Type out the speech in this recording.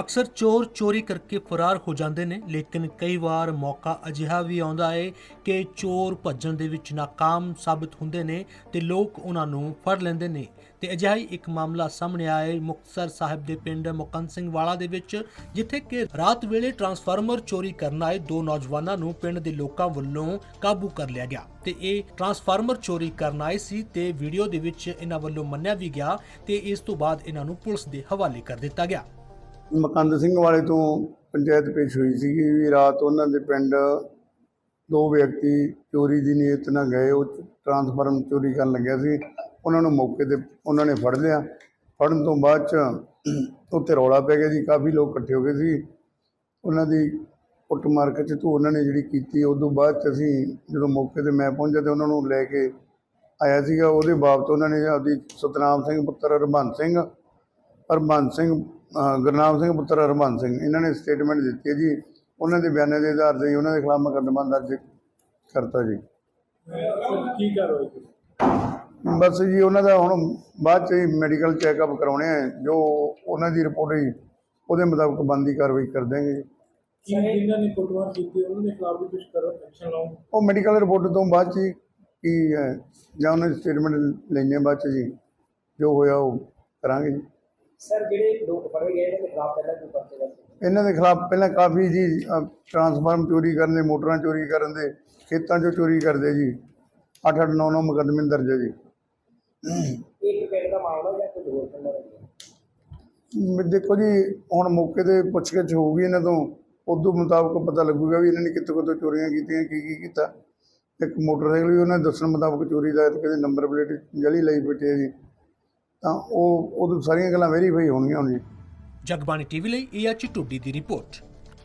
ਅਕਸਰ ਚੋਰ ਚੋਰੀ ਕਰਕੇ ਫਰਾਰ ਹੋ ਜਾਂਦੇ ਨੇ, ਲੇਕਿਨ ਕਈ ਵਾਰ ਮੌਕਾ ਅਜਿਹਾ ਵੀ ਆਉਂਦਾ ਹੈ ਕਿ ਚੋਰ ਭੱਜਣ ਦੇ ਵਿੱਚ ناکਾਮ ਸਾਬਤ ਹੁੰਦੇ ਨੇ ਤੇ ਲੋਕ ਉਹਨਾਂ ਨੂੰ ਫੜ ਲੈਂਦੇ ਨੇ। ਤੇ ਅਜਿਹਾ ਹੀ ਇੱਕ ਮਾਮਲਾ ਸਾਹਮਣੇ ਆਇਆ ਮੁਕਤਸਰ ਸਾਹਿਬ ਦੇ ਪਿੰਡ ਮੁਕੰਦ ਸਿੰਘ ਵਾਲਾ ਦੇ ਵਿੱਚ, ਜਿੱਥੇ ਕਿ ਰਾਤ ਵੇਲੇ ਟਰਾਂਸਫਾਰਮਰ ਚੋਰੀ ਕਰਨ ਆਏ ਦੋ ਨੌਜਵਾਨਾਂ ਨੂੰ ਪਿੰਡ ਦੇ ਲੋਕਾਂ ਵੱਲੋਂ ਕਾਬੂ ਕਰ ਲਿਆ ਗਿਆ। ਤੇ ਇਹ ਟਰਾਂਸਫਾਰਮਰ ਚੋਰੀ ਕਰਨ ਆਏ ਸੀ ਤੇ ਵੀਡੀਓ ਦੇ ਵਿੱਚ ਇਹਨਾਂ ਵੱਲੋਂ ਮੰਨਿਆ ਵੀ ਗਿਆ ਤੇ ਇਸ ਤੋਂ ਬਾਅਦ ਇਹਨਾਂ ਨੂੰ ਪੁਲਿਸ ਦੇ ਹਵਾਲੇ ਕਰ ਦਿੱਤਾ ਗਿਆ। ਮਕੰਦ ਸਿੰਘ ਵਾਲੇ ਤੋਂ ਪੰਚਾਇਤ ਪੇਸ਼ ਹੋਈ ਸੀਗੀ ਵੀ ਰਾਤ ਉਹਨਾਂ ਦੇ ਪਿੰਡ ਦੋ ਵਿਅਕਤੀ ਚੋਰੀ ਦੀ ਨੀਅਤ ਨਾਲ ਗਏ, ਉਹ ਟਰਾਂਸਫਾਰਮ ਚੋਰੀ ਕਰਨ ਲੱਗਿਆ ਸੀ। ਉਹਨਾਂ ਨੂੰ ਮੌਕੇ ਤੇ ਉਹਨਾਂ ਨੇ ਫੜ ਲਿਆ। ਫੜਨ ਤੋਂ ਬਾਅਦ ਚ ਉੱਥੇ ਰੌਲਾ ਪੈ ਗਿਆ ਜੀ, ਕਾਫੀ ਲੋਕ ਇਕੱਠੇ ਹੋ ਗਏ ਸੀ। ਉਹਨਾਂ ਦੀ ਕੁੱਟਮਾਰ ਕੇ ਤੂੰ ਉਹਨਾਂ ਨੇ ਜਿਹੜੀ ਕੀਤੀ, ਉਸ ਤੋਂ ਬਾਅਦ ਚ ਅਸੀਂ ਜਦੋਂ ਮੌਕੇ ਤੇ ਮੈਂ ਪਹੁੰਚਿਆ ਤੇ ਉਹਨਾਂ ਨੂੰ ਲੈ ਕੇ ਆਇਆ ਸੀਗਾ। ਉਹਦੇ ਬਾਬਤ ਉਹਨਾਂ ਨੇ ਆਪਦੀ ਸਤਨਾਮ ਸਿੰਘ ਪੁੱਤਰ ਹਰਬੰਸ ਸਿੰਘ ਹਰਬੰਸ ਸਿੰਘ ਗੁਰਨਾਮ ਸਿੰਘ ਪੁੱਤਰ ਹਰਬੰਸ ਸਿੰਘ ਇਹਨਾਂ ਨੇ ਸਟੇਟਮੈਂਟ ਦਿੱਤੀ ਹੈ ਜੀ। ਉਹਨਾਂ ਦੇ ਬਿਆਨਾਂ ਦੇ ਆਧਾਰ ਤੇ ਉਹਨਾਂ ਦੇ ਖਿਲਾਫ ਮੁਕੱਦਮਾ ਦਰਜ ਕਰਤਾ ਜੀ। ਕੀ ਕੀਤੀ ਬਸ ਜੀ ਉਹਨਾਂ ਦਾ ਹੁਣ ਬਾਅਦ ਚ ਮੈਡੀਕਲ ਚੈੱਕਅਪ ਕਰਾਉਣੇ ਆ ਜੋ ਉਹਨਾਂ ਦੀ ਰਿਪੋਰਟ ਹੀ ਉਹਦੇ ਮੁਤਾਬਕ ਬੰਦੀ ਕਾਰਵਾਈ ਕਰ ਦੇਣਗੇ ਜੀ। ਕੀ ਜਿਨ੍ਹਾਂ ਨੇ ਕੁੱਟਮਾਰ ਕੀਤੀ ਉਹਨਾਂ ਦੇ ਖਿਲਾਫ ਵੀ ਕੁਝ ਕਰੋ ਐਕਸ਼ਨ ਲਾਓ। ਉਹ ਮੈਡੀਕਲ ਰਿਪੋਰਟ ਤੋਂ ਬਾਅਦ ਚ ਕੀ ਹੈ ਜਾਂ ਉਹਨਾਂ ਦੀ ਸਟੇਟਮੈਂਟ ਲੈਣੇ ਬਾਅਦ ਚ ਜੀ ਜੋ ਹੋਇਆ ਉਹ ਕਰਾਂਗੇ ਜੀ। ਸਰ ਜਿਹੜੇ ਲੋਕ ਫੜੇ ਗਏ ਇਹਨਾਂ ਦੇ ਖਿਲਾਫ ਪਹਿਲਾਂ ਕੋਈ ਪਰਚੇ ਦਰਜ ਇਹਨਾਂ ਦੇ ਖਿਲਾਫ ਪਹਿਲਾਂ ਕਾਫੀ ਜੀ ਟਰਾਂਸਫਾਰਮ ਚੋਰੀ ਕਰਨ ਦੇ ਮੋਟਰਾਂ ਚੋਰੀ ਕਰਨ ਦੇ ਖੇਤਾਂ 'ਚੋਂ ਚੋਰੀ ਕਰਦੇ ਜੀ। 8 8 9 9 ਮੁਕੱਦਮੇ ਦਰਜ ਹੈ ਜੀ। ਇੱਕ ਪਿੰਡ ਦਾ ਮਾਮਲਾ ਜਾਂ ਕੋਈ ਹੋਰ ਪਿੰਡ ਦਾ? ਮਾਮਲਾ? ਮ- ਦੇਖੋ ਜੀ ਹੁਣ ਮੌਕੇ ਤੇ ਪੁੱਛਗਿੱਛ ਹੋਊਗੀ ਇਹਨਾਂ ਤੋਂ। ਉਦੋਂ ਮੁਤਾਬਕ ਪਤਾ ਲੱਗੂਗਾ ਵੀ ਇਹਨਾਂ ਨੇ ਕਿੱਥੋਂ ਕਿੱਥੋਂ ਚੋਰੀਆਂ ਕੀਤੀਆਂ ਕੀ ਕੀ ਕੀਤਾ। ਇੱਕ ਮੋਟਰਸਾਈਕਲ ਵੀ ਉਹਨਾਂ ਦੇ ਦੱਸਣ ਮੁਤਾਬਕ ਚੋਰੀ ਦਾ ਕਿਤੇ ਨੰਬਰ ਪਲੇਟ ਜਲੀ ਲਈ ਬੈਠੇ ਜੀ। ਤਾਂ ਉਹ ਉਦੋਂ ਸਾਰੀਆਂ ਗੱਲਾਂ ਵੈਰੀਫਾਈ ਹੋਣਗੀਆਂ ਹੁਣ ਜੀ। ਜਗਬਾਣੀ ਟੀਵੀ ਲਈ ਇਹ ਹੈ ਟੁੱਡੀ ਦੀ ਰਿਪੋਰਟ।